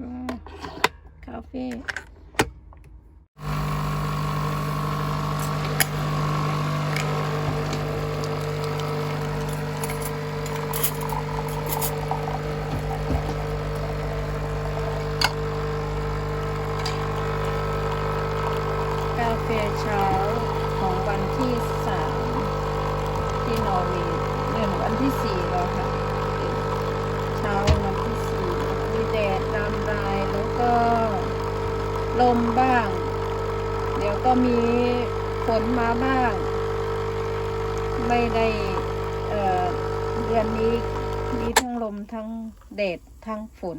ว้าวคาเฟ่กาแฟเช้าของวันที่สามที่นอร์เวย์เดือนวันที่สี่แล้วค่ะ เช้าวันที่สี่มีแดดรำไรแล้วก็ลมบ้าง เดี๋ยวก็ มีฝนมาบ้าง ไม่ได้เเดือนนี้มีทั้งลมทั้งแดดทั้งฝน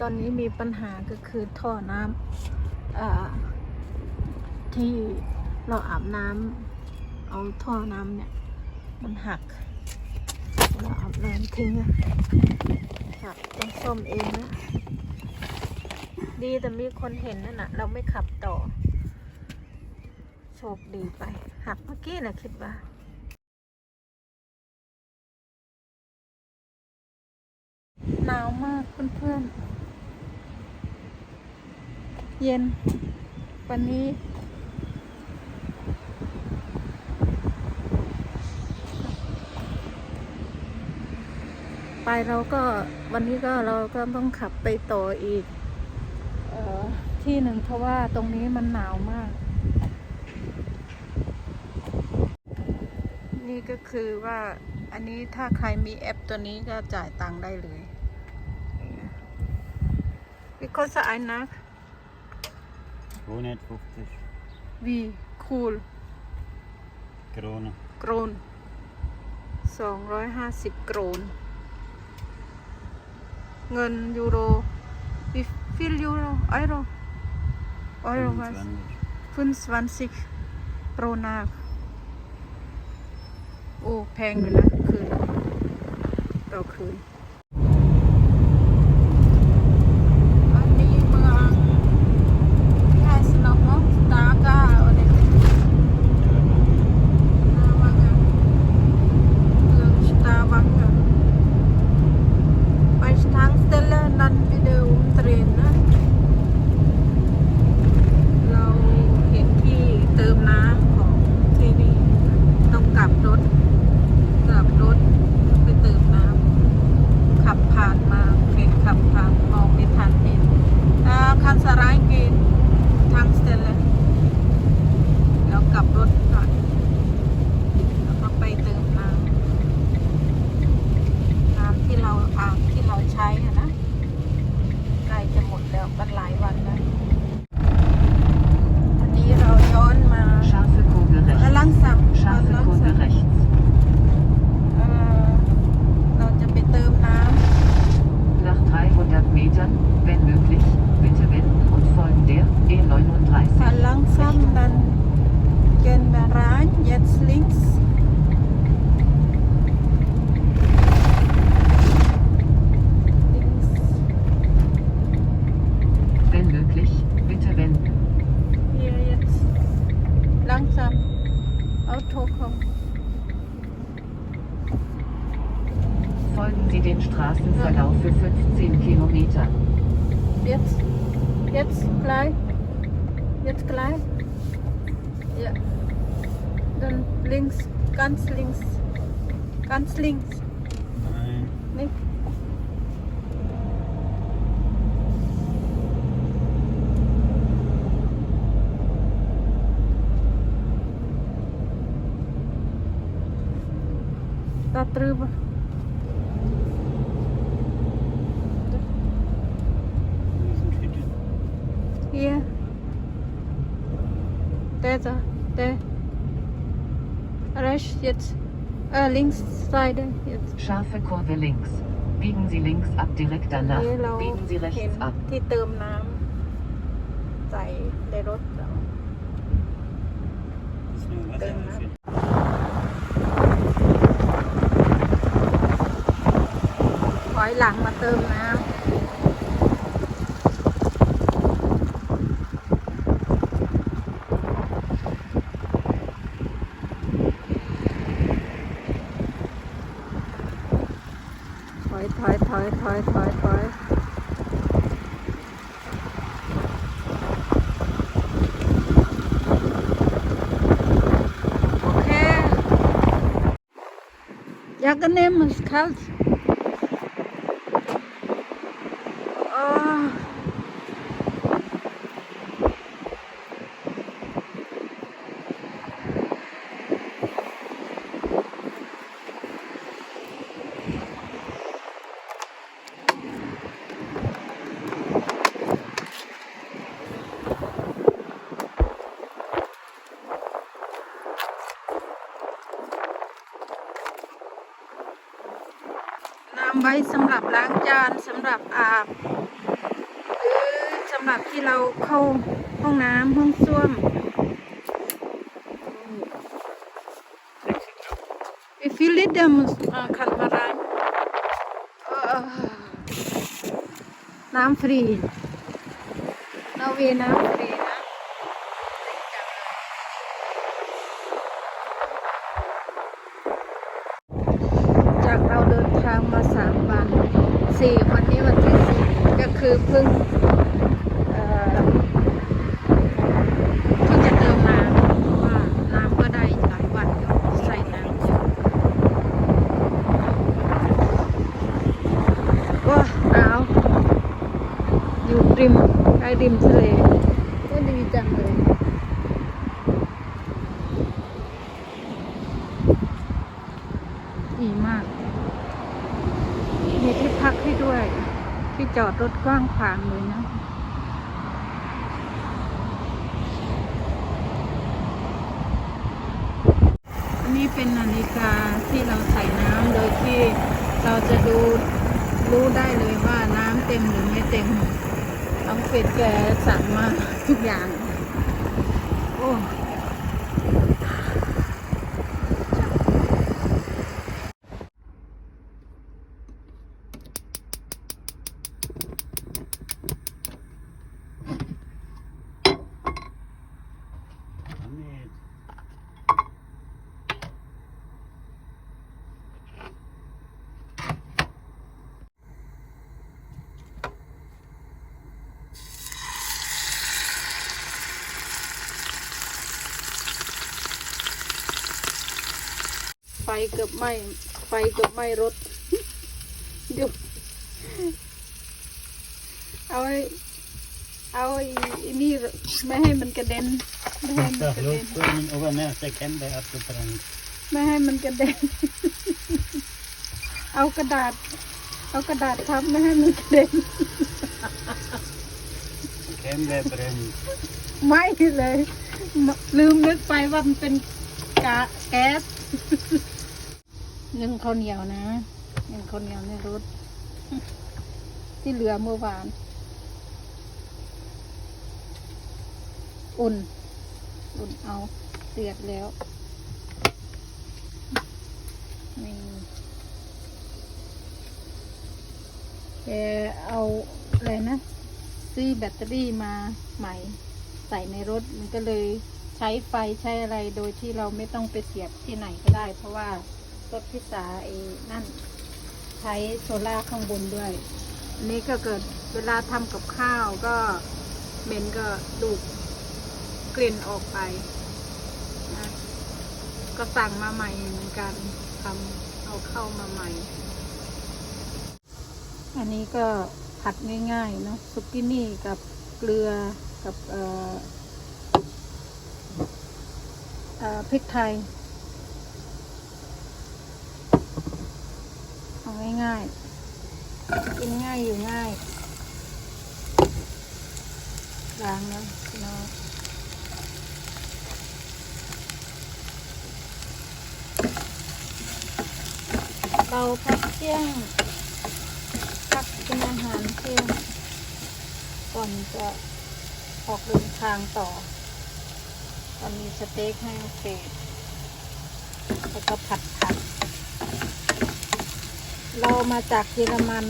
ตอนนี้มีปัญหาก็คือท่อน้ำที่เราอาบน้ำเอาท่อน้ำเนี่ย มันหัก เราอาบน้ำทิ้งอะหักต้องซ่อมเองนะ ดีแต่มีคนเห็นนั่นนะเราไม่ขับต่อ โชคดีไป หักเมื่อกี้นะคิดว่าหนาวมากเพื่อนๆ เย็น วันนี้ไปเราก็วันนี้ก็เราก็ต้องขับไปต่ออีก ที่หนึ่งเพราะว่าตรงนี้มันหนาวมาก นี่ก็คือว่าอันนี้ถ้าใครมีแอปตัวนี้ก็จ่ายตังค์ได้เลย because I know 250 we cool kroner. โกรนสองร้อยห้าสิบโกรนเงินยูโรวิฟิลยูโรไอโร Euro was? 25. ฟุนสวันซิกโรนาโอ้ แพงอยู่นะ คืนต่อคืน Sie dem Straßenverlauf für 15 Kilometer. jetzt jetzt gleich jetzt gleich. Ja. Dann links ganz links ganz links. Nein. nicht? Da drüber rechts jetzt äh, links Seite jetzt Scharfe Kurve links. Biegen Sie links ab direkt อัน danach. นี้เรา Biegen Sie เห็น rechts ab. ที่เติมน้ำใส่ในรถเรา Ist nur Wasser Drin, ne? fit. ถอยหลังมาเติมน้ำ toi, toi, toi, toi, toi. Okay. Ja, genehm, ist kalt. ว้สำหรับล้างจานสำหรับอาบหรือสำหรับที่เราเข้าห้องน้ำห้องส้วม Wie viel Liter muss, äh, kann man rein? Äh, น้ำฟรีนาเวน้ำฟรีนะจากเราเดินทางมาสามวันสี่วันนี้วันที่สี่ก็คือ เพิ่งเอ่อเพิ่งจะเติมน้ำเพราะว่าน้ำก็ได้หลายวันอยู่ใส่น้ำอยู่ว้าหนาวอยู่ริมใกล้ริมทะเลก็ดีจังเลยดีมาก มีที่พักให้ด้วย ที่จอดรถกว้างขวางเลยนะอันนี้เป็นนาฬิกาที่เราใส่น้ำโดยที่เราจะดูรู้ได้เลยว่าน้ำเต็มหรือไม่เต็มต้องเป็ดแกสั่งมาทุกอย่าง โอ้ Ahmed. ไฟเกือบไหม้ไฟเกือบไหม้รถเดี๋ยวเอาไอ้เอาไอ้ไอ้นี่ไม่ให้มันกระเด็นไม่ให้มัน Da กระเด็น låg den över nästa kan det abgebrannt. ไม่ให้มันกระเด็น เอากระดาษ เอากระดาษทับไม่ให้มันกระเด็น Kan det bränt. ไม่เลยมลืมนึกไปว่ามันเป็นกาแก๊ส นึ่งข้าวเหนียวนะนึ่งข้าวเหนียวในรถ ที่เหลือเมื่อวาน อุ่น อุ่นเอาเดือดแล้วนี่แกเอาอะไรนะซื้อแบตเตอรี่มาใหม่ใส่ในรถมันก็เลยใช้ไฟใช้อะไรโดยที่เราไม่ต้องไปเสียบที่ไหนก็ได้ เพราะว่า รถพิสาเอ้นั่น ใช้โซล่าข้างบนด้วยอันนี้ก็เกิดเวลาทำกับข้าวก็เหม็นก็ดูดกลิ่นออกไปนะก็สั่งมาใหม่เหมือนกันทำเอาเข้ามาใหม่ อันนี้ก็ผัดง่ายๆเนาะซุกินี่กับเกลือกับเอ่อพริกไทย เอา ง่ายกินง่ายอยู่ง่ายล้างแล้วพี่น้องเราพักเที่ยงพักกินอาหารเที่ยงก่อนจะออกเดินทางต่อตอนมีสเต็กให้เศษแล้วก็ผัดผัด เรามาจากเยอรมัน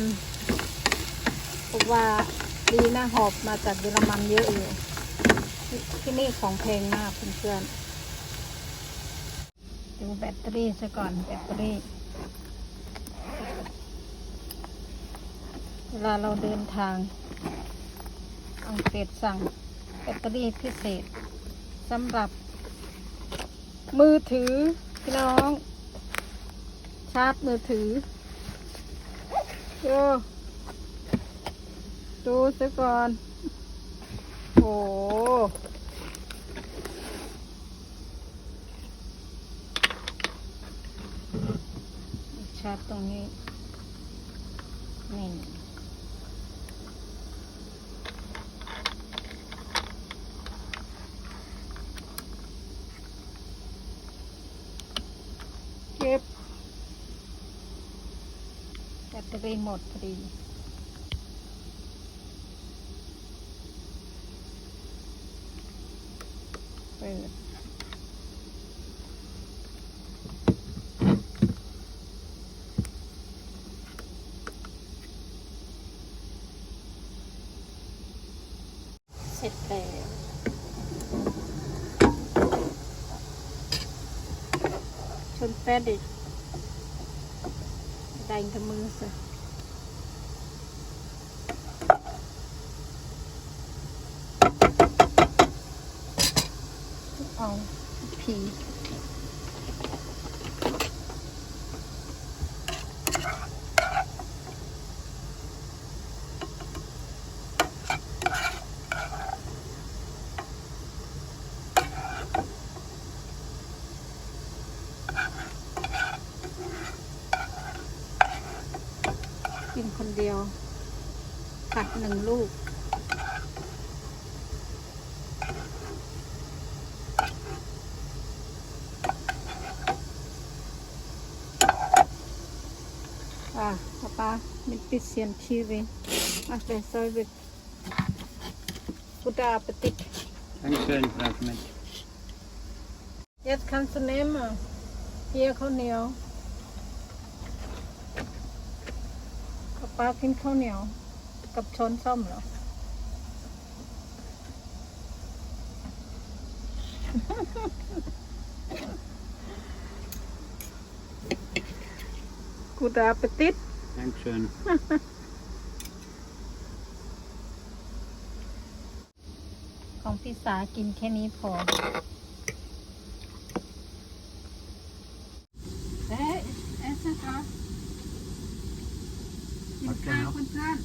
เพราะว่าดีนะหอบมาจากเยอรมันเยอะอยู่ที่ที่นี่ของแพงมากเพื่อนๆดูแบตเตอรี่ซะก่อนแบตเตอรี่ เวลาเราเดินทาง อังกฤษสั่งแบตเตอรี่พิเศษสำหรับ มือถือพี่น้อง ชาร์จมือถือ ดูดูซะก่อน โอ้ชาร์จตรงนี้ เก็บ แบตเอรี่หมดพอดี เปิดเสร็จแล้วชนแป้ดิ ดังกับมือ กินคนเดียวผัดหนึ่งลูก Ah, Papa, mit bisschen Chili. Ach, der soll wird. Guten Appetit. Dankeschön, Frau Schmidt. Jetzt kannst du nehmen. Hier ข้าวเหนียว ป้ากินข้าวเหนียว กับช้อนส้อมเหรอ กูดาปติด Dankeschön. ของพี่สากินแค่นี้พอ เอ๊ะเอ๊ะสิคะ กินข้าวเพื่อน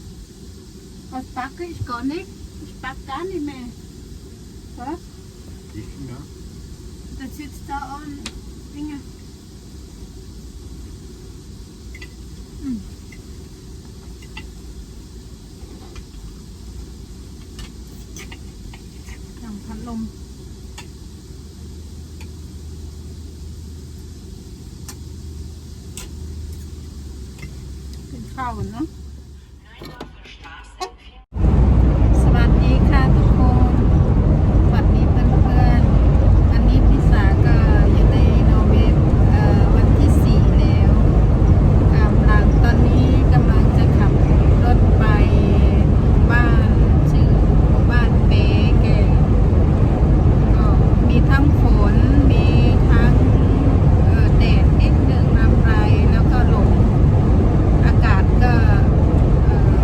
ๆ Was backe ich gar nicht? Ich back gar nicht mehr. Was? Ich, ja. Da sitzt da an Dinge. Hm. อย่างพัดลม กินข้าวกันเนาะ สวัสดีค่ะทุกคน สวัสดีเพื่อนๆ วันนี้พี่สาก็อยู่ในนอร์เวย์เอ่อวันที่สี่แล้วกำลังตอนนี้กำลังจะขับรถไปบ้านชื่อหมู่บ้านเปแกก็มีทั้งฝน มีทั้งเอ่อแดดนิดนึงน้ำไรแล้วก็ลม อากาศก็เอ่อ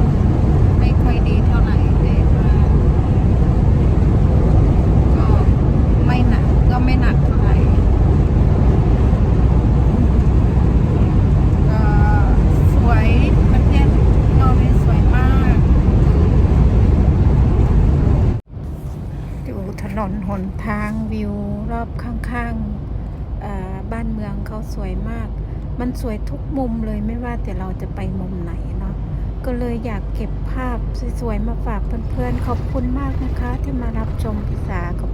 ไม่ค่อยดีเท่าไหร่แต่ว่าก็ไม่หนักก็ไม่หนักเท่าไหร่ก็สวยประเทศนอร์เวย์สวยมากดูถนนหนทางวิวรอบ ข้างๆบ้านเมืองเขาสวยมาก มันสวยทุกมุมเลยไม่ว่าแต่เราจะไปมุมไหนเนาะก็เลยอยากเก็บภาพสวยๆมาฝากเพื่อนๆขอบคุณมากนะคะที่มารับชมพิสาขอบ